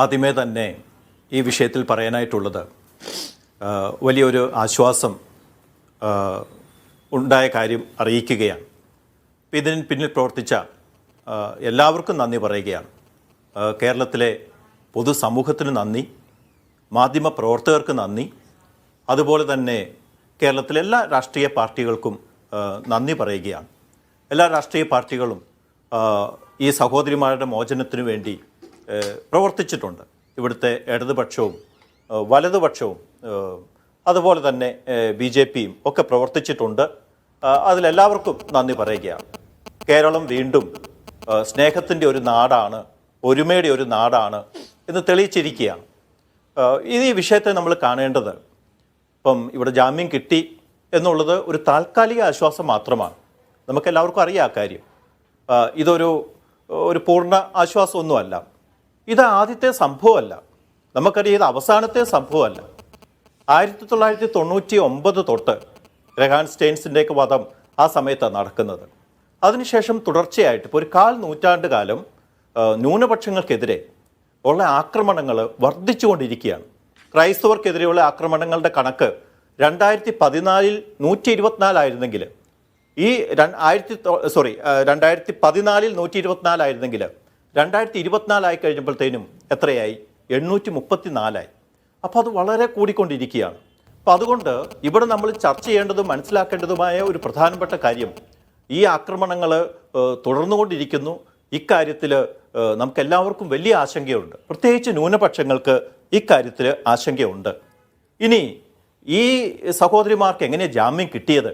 ആദ്യമേ തന്നെ ഈ വിഷയത്തിൽ പറയാനായിട്ടുള്ളത് വലിയൊരു ആശ്വാസം ഉണ്ടായ കാര്യം അറിയിക്കുകയാണ്. ഇതിന് പിന്നിൽ പ്രവർത്തിച്ച എല്ലാവർക്കും നന്ദി പറയുകയാണ്. കേരളത്തിലെ പൊതുസമൂഹത്തിന് നന്ദി മാധ്യമ പ്രവർത്തകർക്ക് നന്ദി അതുപോലെ തന്നെ കേരളത്തിലെ എല്ലാ രാഷ്ട്രീയ പാർട്ടികൾക്കും നന്ദി പറയുകയാണ്. എല്ലാ രാഷ്ട്രീയ പാർട്ടികളും ഈ സഹോദരിമാരുടെ മോചനത്തിനു വേണ്ടി പ്രവർത്തിച്ചിട്ടുണ്ട്. ഇവിടുത്തെ ഇടതുപക്ഷവും വലതുപക്ഷവും അതുപോലെ തന്നെ ബി ജെ പിയും ഒക്കെ പ്രവർത്തിച്ചിട്ടുണ്ട്. അതിലെല്ലാവർക്കും നന്ദി പറയുകയാണ്. കേരളം വീണ്ടും സ്നേഹത്തിന്റെ ഒരു നാടാണ് ഒരുമയുടെ ഒരു നാടാണ് എന്ന് തെളിയിച്ചിരിക്കുകയാണ്. ഇത് ഈ വിഷയത്തെ നമ്മൾ കാണേണ്ടത് ഇപ്പം ഇവിടെ ജാമ്യം കിട്ടി എന്നുള്ളത് ഒരു താൽക്കാലിക ആശ്വാസം മാത്രമാണ്. നമുക്കെല്ലാവർക്കും അറിയാം കാര്യം. ഇതൊരു ഒരു പൂർണ ആശ്വാസമൊന്നുമല്ല. ഇത് ആദ്യത്തെ സംഭവമല്ല. നമുക്കറിയാം ഇത് അവസാനത്തെ സംഭവമല്ല. ആയിരത്തി തൊള്ളായിരത്തി തൊണ്ണൂറ്റി ഒമ്പത് തൊട്ട് രഹാൻ സ്റ്റെയിൻസിന്റെയൊക്കെ വധം ആ സമയത്താണ് നടക്കുന്നത്. അതിനുശേഷം തുടർച്ചയായിട്ട് ഇപ്പോൾ ഒരു കാൽ നൂറ്റാണ്ട് കാലം ന്യൂനപക്ഷങ്ങൾക്കെതിരെ ഉള്ള ആക്രമണങ്ങൾ വർദ്ധിച്ചുകൊണ്ടിരിക്കുകയാണ്. ക്രൈസ്തവർക്കെതിരെയുള്ള ആക്രമണങ്ങളുടെ കണക്ക് രണ്ടായിരത്തി പതിനാലിൽ നൂറ്റി ഇരുപത്തിനാലായിരുന്നെങ്കിൽ ഈ ആയിരത്തി സോറി രണ്ടായിരത്തി പതിനാലിൽ നൂറ്റി ഇരുപത്തിനാലായിരുന്നെങ്കിൽ രണ്ടായിരത്തി ഇരുപത്തിനാലായി കഴിഞ്ഞപ്പോഴത്തേനും എത്രയായി? എണ്ണൂറ്റി മുപ്പത്തി നാലായി അപ്പോൾ അത് വളരെ കൂടിക്കൊണ്ടിരിക്കുകയാണ്. അപ്പോൾ അതുകൊണ്ട് ഇവിടെ നമ്മൾ ചർച്ച ചെയ്യേണ്ടതും മനസ്സിലാക്കേണ്ടതുമായ ഒരു പ്രധാനപ്പെട്ട കാര്യം ഈ ആക്രമണങ്ങൾ തുടർന്നുകൊണ്ടിരിക്കുന്നു. ഇക്കാര്യത്തിൽ നമുക്കെല്ലാവർക്കും വലിയ ആശങ്കയുണ്ട്. പ്രത്യേകിച്ച് ന്യൂനപക്ഷങ്ങൾക്ക് ഇക്കാര്യത്തിൽ ആശങ്കയുണ്ട്. ഇനി ഈ സഹോദരിമാർക്ക് എങ്ങനെ ജാമ്യം കിട്ടിയത്?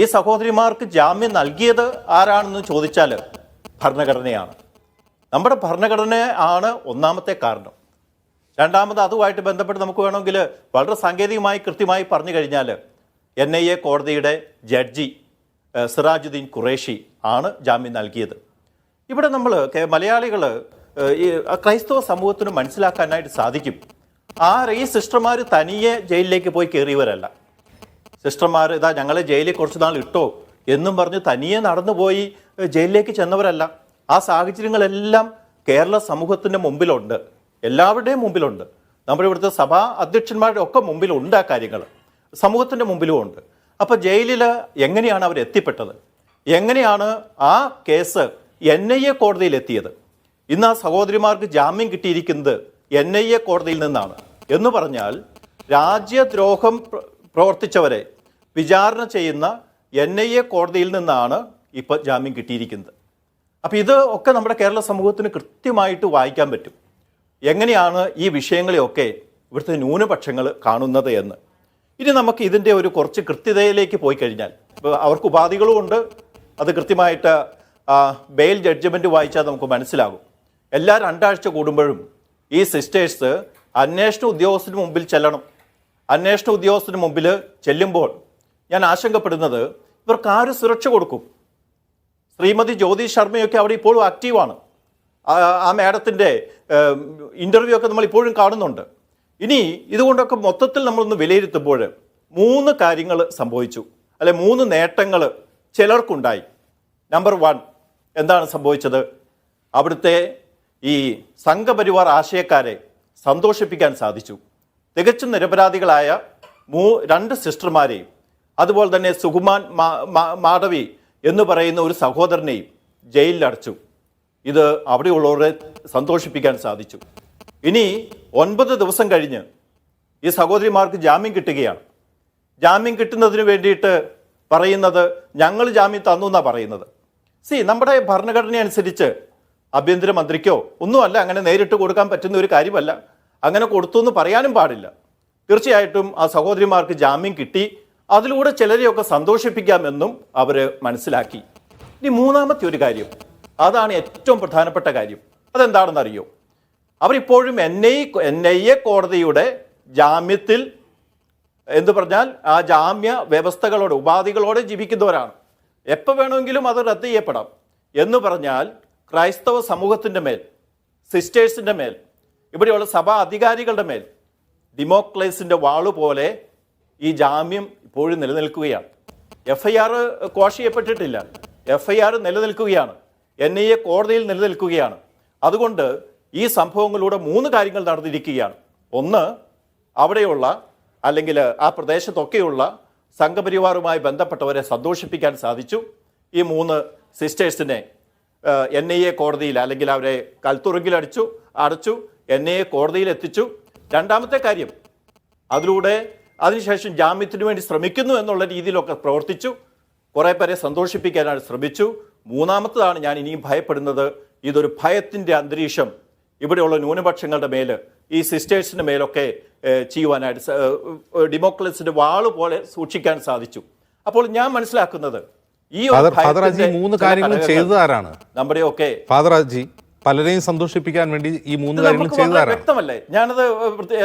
ഈ സഹോദരിമാർക്ക് ജാമ്യം നൽകിയത് ആരാണെന്ന് ചോദിച്ചാൽ ഭരണഘടനയാണ്. നമ്മുടെ ഭരണഘടന ആണ് ഒന്നാമത്തെ കാരണം. രണ്ടാമത് അതുമായിട്ട് ബന്ധപ്പെട്ട് നമുക്ക് വേണമെങ്കിൽ വളരെ സാങ്കേതികമായി കൃത്യമായി പറഞ്ഞു കഴിഞ്ഞാൽ എൻ ഐ എ കോടതിയുടെ ജഡ്ജി സിറാജുദ്ദീൻ ഖുറേഷി ആണ് ജാമ്യം നൽകിയത്. ഇവിടെ നമ്മൾ മലയാളികൾ ഈ ക്രൈസ്തവ സമൂഹത്തിന് മനസ്സിലാക്കാനായിട്ട് സാധിക്കും. ആ ഈ സിസ്റ്റർമാർ തനിയെ ജയിലിലേക്ക് പോയി കയറിയവരല്ല. സിസ്റ്റർമാർ ഇതാ ഞങ്ങളെ ജയിലിൽ കുറച്ച് നാൾ ഇട്ടോ എന്നും പറഞ്ഞ് തനിയെ നടന്നുപോയി പോയി ജയിലിലേക്ക് ചെന്നവരല്ല. ആ സാഹചര്യങ്ങളെല്ലാം കേരള സമൂഹത്തിന്റെ മുമ്പിലുണ്ട്. എല്ലാവരുടെയും മുമ്പിലുണ്ട്. നമ്മുടെ ഇവിടുത്തെ സഭാ അധ്യക്ഷന്മാരുടെ ഒക്കെ മുമ്പിലുണ്ട് ആ കാര്യങ്ങൾ സമൂഹത്തിന്റെ മുമ്പിലും ഉണ്ട്. അപ്പോൾ ജയിലിൽ എങ്ങനെയാണ് അവർ എത്തിപ്പെട്ടത്? എങ്ങനെയാണ് ആ കേസ് എൻ ഐ എ കോടതിയിൽ എത്തിയത്? ഇന്ന് ആ സഹോദരിമാർക്ക് ജാമ്യം കിട്ടിയിരിക്കുന്നത് എൻ ഐ എ കോടതിയിൽ നിന്നാണ്. എന്ന് പറഞ്ഞാൽ രാജ്യദ്രോഹം പ്രവർത്തിച്ചവരെ വിചാരണ ചെയ്യുന്ന എൻ ഐ എ കോടതിയിൽ നിന്നാണ് ഇപ്പോൾ ജാമ്യം കിട്ടിയിരിക്കുന്നത്. അപ്പോൾ ഇത് ഒക്കെ നമ്മുടെ കേരള സമൂഹത്തിന് കൃത്യമായിട്ട് വായിക്കാൻ പറ്റും. എങ്ങനെയാണ് ഈ വിഷയങ്ങളെയൊക്കെ ഇവിടുത്തെ ന്യൂനപക്ഷങ്ങൾ കാണുന്നത് എന്ന്. ഇനി നമുക്ക് ഇതിന്റെ ഒരു കുറച്ച് കൃത്യതയിലേക്ക് പോയി കഴിഞ്ഞാൽ അവർക്ക് ഉപാധികളും ഉണ്ട്. അത് കൃത്യമായിട്ട് ബെയിൽ ജഡ്ജ്മെന്റ് വായിച്ചാൽ നമുക്ക് മനസ്സിലാകും. എല്ലാ രണ്ടാഴ്ച കൂടുമ്പോഴും ഈ സിസ്റ്റേഴ്സ് അന്വേഷണ ഉദ്യോഗസ്ഥന് മുമ്പിൽ ചെല്ലണം. അന്വേഷണ ഉദ്യോഗസ്ഥന് മുമ്പിൽ ചെല്ലുമ്പോൾ ഞാൻ ആശങ്കപ്പെടുന്നത് ഇവർക്ക് ആര് സുരക്ഷ കൊടുക്കും? ശ്രീമതി ജ്യോതി ശർമ്മയൊക്കെ അവിടെ ഇപ്പോഴും ആക്റ്റീവാണ് ആ- മാഡത്തിന്റെ ഇന്റർവ്യൂ ഒക്കെ നമ്മൾ ഇപ്പോഴും കാണുന്നുണ്ട്. ഇനി ഇതുകൊണ്ടൊക്കെ മൊത്തത്തിൽ നമ്മളൊന്ന് വിലയിരുത്തുമ്പോൾ മൂന്ന് കാര്യങ്ങൾ സംഭവിച്ചു. അല്ലെ മൂന്ന് നേട്ടങ്ങൾ ചിലർക്കുണ്ടായി. നമ്പർ വൺ എന്താണ് സംഭവിച്ചത്? അവിടുത്തെ ഈ സംഘപരിവാർ ആശയക്കാരെ സന്തോഷിപ്പിക്കാൻ സാധിച്ചു. തികച്ചും നിരപരാധികളായ മൂ രണ്ട് സിസ്റ്റർമാരെയും അതുപോലെ തന്നെ സുകുമാൻ മാധവി എന്ന് പറയുന്ന ഒരു സഹോദരനെയും ജയിലിലടച്ചു. ഇത് അവിടെയുള്ളവരെ സന്തോഷിപ്പിക്കാൻ സാധിച്ചു. ഇനി ഒൻപത് ദിവസം കഴിഞ്ഞ് ഈ സഹോദരിമാർക്ക് ജാമ്യം കിട്ടുകയാണ്. ജാമ്യം കിട്ടുന്നതിന് വേണ്ടിയിട്ട് പറയുന്നത് ഞങ്ങൾ ജാമ്യം തന്നു എന്നാണ് പറയുന്നത്. സി നമ്മുടെ ഭരണഘടന അനുസരിച്ച് ആഭ്യന്തരമന്ത്രിക്കോ ഒന്നുമല്ല അങ്ങനെ നേരിട്ട് കൊടുക്കാൻ പറ്റുന്ന ഒരു കാര്യമല്ല. അങ്ങനെ കൊടുത്തു എന്ന് പറയാനും പാടില്ല. തീർച്ചയായിട്ടും ആ സഹോദരിമാർക്ക് ജാമ്യം കിട്ടി. അതിലൂടെ ചിലരെയൊക്കെ സന്തോഷിപ്പിക്കാമെന്നും അവർ മനസ്സിലാക്കി. ഇനി മൂന്നാമത്തെ ഒരു കാര്യം. അതാണ് ഏറ്റവും പ്രധാനപ്പെട്ട കാര്യം. അതെന്താണെന്ന് അറിയോ അവരിപ്പോഴും N I N I A കോടതിയുടെ ജാമ്യത്തിൽ എന്ന് പറഞ്ഞാൽ ആ ജാമ്യ വ്യവസ്ഥകളോട് ഉപാധികളോടെ ജീവിക്കുന്നവരാണ്. എപ്പോൾ വേണമെങ്കിലും അത് റദ്ദ് ചെയ്യപ്പെടാം. എന്ന് പറഞ്ഞാൽ ക്രൈസ്തവ സമൂഹത്തിന്റെ മേൽ സിസ്റ്റേഴ്സിന്റെ മേൽ ഇവിടെയുള്ള സഭാ അധികാരികളുടെ മേൽ ഡിമോക്ലേസിന്റെ വാൾ പോലെ ഈ ജാമ്യം ഇപ്പോഴും നിലനിൽക്കുകയാണ്. എഫ് ഐ ആർ ക്വാഷ് ചെയ്യപ്പെട്ടിട്ടില്ല. എഫ് ഐ ആർ നിലനിൽക്കുകയാണ്. എൻ ഐ എ കോടതിയിൽ നിലനിൽക്കുകയാണ്. അതുകൊണ്ട് ഈ സംഭവങ്ങളിലൂടെ മൂന്ന് കാര്യങ്ങൾ നടന്നിരിക്കുകയാണ്. ഒന്ന് അവിടെയുള്ള അല്ലെങ്കിൽ ആ പ്രദേശത്തൊക്കെയുള്ള സംഘപരിവാറുമായി ബന്ധപ്പെട്ടവരെ സന്തോഷിപ്പിക്കാൻ സാധിച്ചു. ഈ മൂന്ന് സിസ്റ്റേഴ്സിനെ എൻ ഐ എ കോടതിയിൽ അല്ലെങ്കിൽ അവരെ കൽത്തുറുങ്കിലടിച്ചു അടച്ചു എൻ ഐ എ കോടതിയിൽ എത്തിച്ചു. രണ്ടാമത്തെ കാര്യം അതിലൂടെ അതിനുശേഷം ജാമ്യത്തിനു വേണ്ടി ശ്രമിക്കുന്നു എന്നുള്ള രീതിയിലൊക്കെ പ്രവർത്തിച്ചു. കുറേ പേരെ സന്തോഷിപ്പിക്കാനാണ് ശ്രമിച്ചു. മൂന്നാമത്തതാണ് ഞാൻ ഇനിയും ഭയപ്പെടുന്നത്. ഇതൊരു ഭയത്തിന്റെ അന്തരീക്ഷം. ഇവിടെയുള്ള ന്യൂനപക്ഷങ്ങളുടെ മേൽ ഈ സിസ്റ്റേഴ്സിന്റെ മേലൊക്കെ ചെയ്യുവാനായിട്ട് ഡെമോക്രസിന്റെ വാൾ പോലെ സൂക്ഷിക്കാൻ സാധിച്ചു. അപ്പോൾ ഞാൻ മനസ്സിലാക്കുന്നത് ഈ മൂന്ന് കാര്യങ്ങൾ ചെയ്തതാരാണ്? നമ്മുടെ ഒക്കെ നമ്മുടെയൊക്കെ ഫാദർ അജി പലരെയും സന്തോഷിപ്പിക്കാൻ വേണ്ടി ഈ മൂന്ന് കാര്യങ്ങൾ വ്യക്തമല്ലേ? ഞാനത്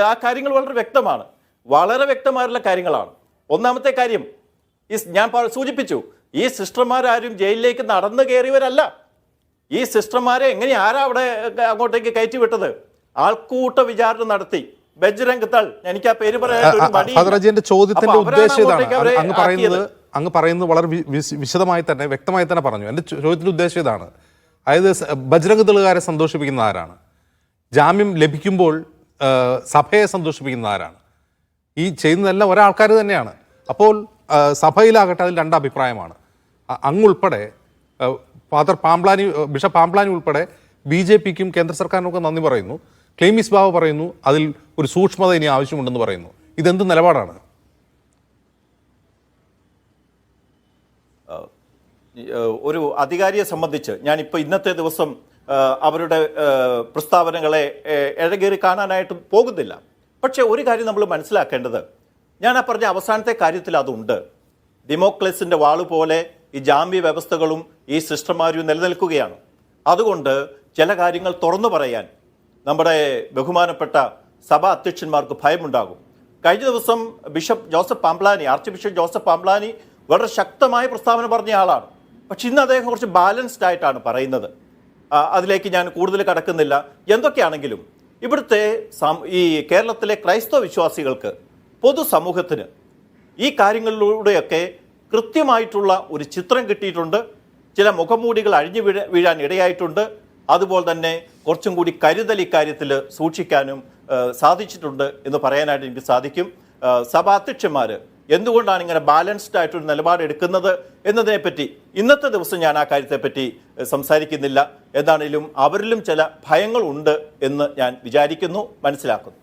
ആ കാര്യങ്ങൾ വളരെ വ്യക്തമാണ്. വളരെ വ്യക്തമായിട്ടുള്ള കാര്യങ്ങളാണ്. ഒന്നാമത്തെ കാര്യം ഈ ഞാൻ സൂചിപ്പിച്ചു ഈ സിസ്റ്റർമാരാരും ജയിലിലേക്ക് നടന്നു കയറിയവരല്ല. ഈ സിസ്റ്റർമാരെ എങ്ങനെ ആരാ അവിടെ അങ്ങോട്ടേക്ക് കയറ്റി വിട്ടത്? ആൾക്കൂട്ട വിചാരണ നടത്തി. ബജ്രംഗ് തൾ എനിക്ക് ആ പേര് പറയാൻ ചോദ്യത്തിന്റെ ഉദ്ദേശം ഇതാണ്. അങ്ങ് പറയുന്നത് അങ്ങ് പറയുന്നത് വളരെ വിശദമായി തന്നെ വ്യക്തമായി തന്നെ പറഞ്ഞു. എന്റെ ചോ- ചോദ്യത്തിന്റെ ഉദ്ദേശം ഇതാണ്. അതായത് ബജ്രംഗ് തെളുകാരെ സന്തോഷിപ്പിക്കുന്ന ആരാണ്? ജാമ്യം ലഭിക്കുമ്പോൾ സഭയെ സന്തോഷിപ്പിക്കുന്ന ആരാണ്? ഈ ചെയ്യുന്നതെല്ലാം ഒരാൾക്കാർ തന്നെയാണ്. അപ്പോൾ സഭയിലാകട്ടെ അതിൽ രണ്ട് അഭിപ്രായമാണ്. അങ്ങുൾപ്പെടെ ഫാദർ പാംപ്ലാനി ബിഷപ്പ് പാംപ്ലാനി ഉൾപ്പെടെ ബി ജെ പിക്കും കേന്ദ്ര സർക്കാരിനൊക്കെ നന്ദി പറയുന്നു. ക്ലെയിമിസ് ബാബു പറയുന്നു അതിൽ ഒരു സൂക്ഷ്മത ഇനി ആവശ്യമുണ്ടെന്ന് പറയുന്നു. ഇതെന്ത് നിലപാടാണ്? ഒരു അധികാരിയെ സംബന്ധിച്ച് ഞാനിപ്പോൾ ഇന്നത്തെ ദിവസം അവരുടെ പ്രസ്താവനകളെ ഇഴകേറി കാണാനായിട്ട് പോകുന്നില്ല. പക്ഷേ ഒരു കാര്യം നമ്മൾ മനസ്സിലാക്കേണ്ടത്. ഞാൻ ആ പറഞ്ഞ അവസാനത്തെ കാര്യത്തിൽ അതുണ്ട്. ഡെമോക്രസിന്റെ വാൾ പോലെ ഈ ജാമ്യ വ്യവസ്ഥകളും ഈ സിസ്റ്റർമാരും നിലനിൽക്കുകയാണ്. അതുകൊണ്ട് ചില കാര്യങ്ങൾ തുറന്നു പറയാൻ നമ്മുടെ ബഹുമാനപ്പെട്ട സഭാ അധ്യക്ഷന്മാർക്ക് ഭയമുണ്ടാകും. കഴിഞ്ഞ ദിവസം bishop Joseph Pamplani archbishop Joseph Pamplani വളരെ ശക്തമായ പ്രസ്താവന പറഞ്ഞ ആളാണ്. പക്ഷെ ഇന്ന് അദ്ദേഹം കുറച്ച് ബാലൻസ്ഡ് ആയിട്ടാണ് പറയുന്നത്. അതിലേക്ക് ഞാൻ കൂടുതൽ കടക്കുന്നില്ല. എന്തൊക്കെയാണെങ്കിലും ഇവിടുത്തെ ഈ കേരളത്തിലെ ക്രൈസ്തവ വിശ്വാസികൾക്ക് പൊതുസമൂഹത്തിന് ഈ കാര്യങ്ങളിലൂടെയൊക്കെ കൃത്യമായിട്ടുള്ള ഒരു ചിത്രം കിട്ടിയിട്ടുണ്ട്. ചില മുഖമൂടികൾ അഴിഞ്ഞു വീഴ വീഴാൻ ഇടയായിട്ടുണ്ട്. അതുപോലെ തന്നെ കുറച്ചും കൂടി കരുതൽ ഇക്കാര്യത്തിൽ സൂക്ഷിക്കാനും സാധിച്ചിട്ടുണ്ട് എന്ന് പറയാനായിട്ട് എനിക്ക് സാധിക്കും. സഭാ സഭാധ്യക്ഷന്മാർ എന്തുകൊണ്ടാണ് ഇങ്ങനെ ബാലൻസ്ഡ് ആയിട്ടൊരു നിലപാട് എടുക്കുന്നത് എന്നതിനെപ്പറ്റി ഇന്നത്തെ ദിവസം ഞാൻ ആ കാര്യത്തെപ്പറ്റി സംസാരിക്കുന്നില്ല. എന്താണേലും അവരിലും ചില ഭയങ്ങളുണ്ട് എന്ന് ഞാൻ വിചാരിക്കുന്നു മനസ്സിലാക്കുന്നു.